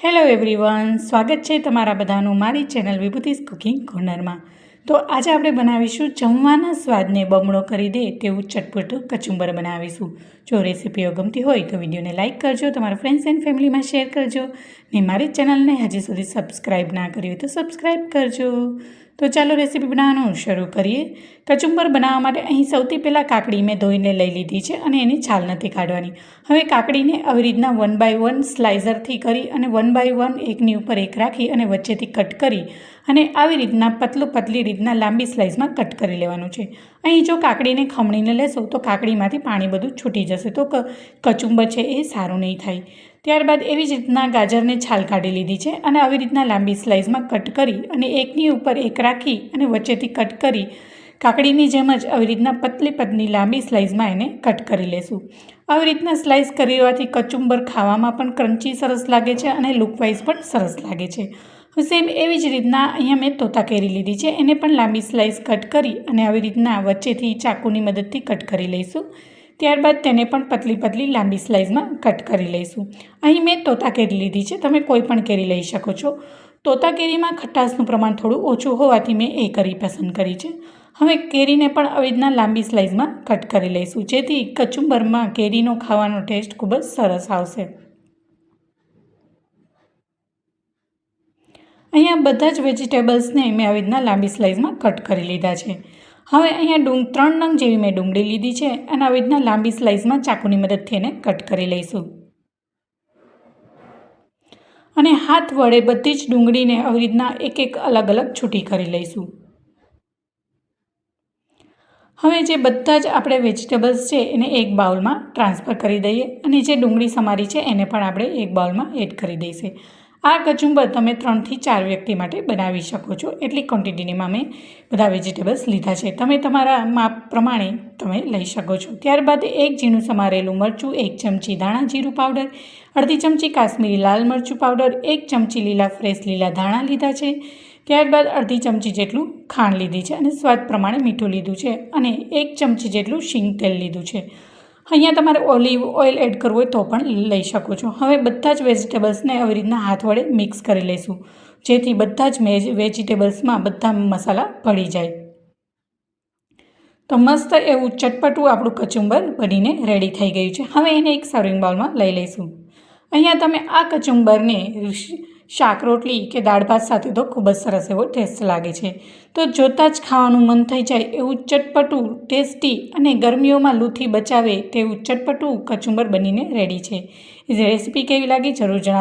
Hello everyone સ્વાગત છે તમારા બધાનું મારી ચેનલ વિભૂતિસ કુકિંગ કોર્નરમાં. તો આજે આપણે બનાવીશું જમવાના સ્વાદને બમણો કરી દે તેવું ચટપટું કચુંબર બનાવીશું. જો રેસીપીઓ ગમતી હોય તો વિડીયોને લાઇક કરજો, તમારા ફ્રેન્ડ્સ એન્ડ ફેમિલીમાં શેર કરજો ને મારી ચેનલને હજી સુધી સબસ્ક્રાઈબ ના કરી હોય તો સબસ્ક્રાઈબ કરજો. તો ચાલો રેસીપી બનાવવાનું શરૂ કરીએ. કચુંબર બનાવવા માટે અહીં સૌથી પહેલાં કાકડી મેં ધોઈને લઈ લીધી છે અને એની છાલ નથી કાઢવાની. હવે કાકડીને આવી રીતના વન બાય વન સ્લાઇઝરથી કરી અને વન બાય વન એકની ઉપર એક રાખી અને વચ્ચેથી કટ કરી અને આવી રીતના પતલું પતલી રીતના લાંબી સ્લાઇસમાં કટ કરી લેવાનું છે. અહીં જો કાકડીને ખમણીને લેશો તો કાકડીમાંથી પાણી બધું છૂટી જશે. તો કચુંબર છે એ સારું નહીં થાય. ત્યારબાદ એવી જ રીતના ગાજરને છાલ કાઢી લીધી છે અને આવી રીતના લાંબી સ્લાઇસમાં કટ કરી અને એકની ઉપર એક રાખી અને વચ્ચેથી કટ કરી કાકડીની જેમ જ આવી રીતના પતલી પતલી લાંબી સ્લાઇસમાં એને કટ કરી લેશું. આવી રીતના સ્લાઇસ હોવાથી કચુંબર ખાવામાં પણ ક્રન્ચી સરસ લાગે છે અને લુકવાઇઝ પણ સરસ લાગે છે. સેમ એવી જ રીતના અહીંયા મેં તોતા કેરી લીધી છે. એને પણ લાંબી સ્લાઇસ કટ કરી અને આવી રીતના વચ્ચેથી ચાકુની મદદથી કટ કરી લઈશું. ત્યારબાદ તેને પણ પતલી પતલી લાંબી સ્લાઇસમાં કટ કરી લઈશું. અહીં મેં તોતા કેરી લીધી છે. તમે કોઈ પણ કેરી લઈ શકો છો. તોતા કેરીમાં ખટાશનું પ્રમાણ થોડું ઓછું હોવાથી મેં એ કરી પસંદ કરી છે. હવે કેરીને પણ આવી રીતના લાંબી સ્લાઇસમાં કટ કરી લઈશું, જેથી કચુંબરમાં કેરીનો ખાવાનો ટેસ્ટ ખૂબ જ સરસ આવશે. અહીંયા બધા જ વેજીટેબલ્સને મેં આવી રીતના લાંબી સ્લાઇસમાં કટ કરી લીધા છે. હવે અહીંયા ડુંગ ત્રણ નંગ જેવી મેં ડુંગળી લીધી છે અને આવી રીતના લાંબી સ્લાઇસમાં ચાકુની મદદથી એને કટ કરી લઈશું. અને હાથ વડે બધી જ ડુંગળીને આવી રીતના એક એક અલગ અલગ છૂટી કરી લઈશું. હવે જે બધા જ આપણે વેજીટેબલ્સ છે એને એક બાઉલમાં ટ્રાન્સફર કરી દઈએ અને જે ડુંગળી સમારી છે એને પણ આપણે એક બાઉલમાં એડ કરી દઈશું. આ કચુંબર તમે ત્રણથી ચાર વ્યક્તિ માટે બનાવી શકો છો. એટલી ક્વોન્ટિટીમાં મેં બધા વેજીટેબલ્સ લીધા છે. તમે તમારા માપ પ્રમાણે તમે લઈ શકો છો. ત્યારબાદ એક ઝીણું સમારેલું મરચું, એક ચમચી ધાણા જીરું પાવડર અડધી ચમચી કાશ્મીરી લાલ મરચું પાવડર એક ચમચી લીલા ફ્રેશ લીલા ધાણા લીધા છે. ત્યારબાદ અડધી ચમચી જેટલું ખાંડ લીધી છે અને સ્વાદ પ્રમાણે મીઠું લીધું છે અને એક ચમચી જેટલું શીંગ તેલ લીધું છે. અહીંયા તમારે ઓલિવ ઓઇલ એડ કરવું હોય તો પણ લઈ શકો છો. હવે બધા જ વેજીટેબલ્સને આવી રીતના હાથ વડે મિક્સ કરી લઈશું, જેથી બધા જ વેજીટેબલ્સમાં બધા મસાલા ભળી જાય. તો મસ્ત એવું ચટપટું આપણું કચુંબર બનીને રેડી થઈ ગયું છે. હવે એને એક સર્વિંગ બાઉલમાં લઈ લઈશું. અહીંયા તમે આ કચુંબરને શાક, રોટલી કે દાળ ભાત સાથે તો ખૂબ જ સરસ એવો ટેસ્ટ લાગે છે. તો જોતાં જ ખાવાનું મન થઈ જાય એવું ચટપટું, ટેસ્ટી અને ગરમીઓમાં લૂથી બચાવે તેવું ચટપટું કચુંબર બનીને રેડી છે. રેસીપી કેવી લાગી જરૂર જણાવો.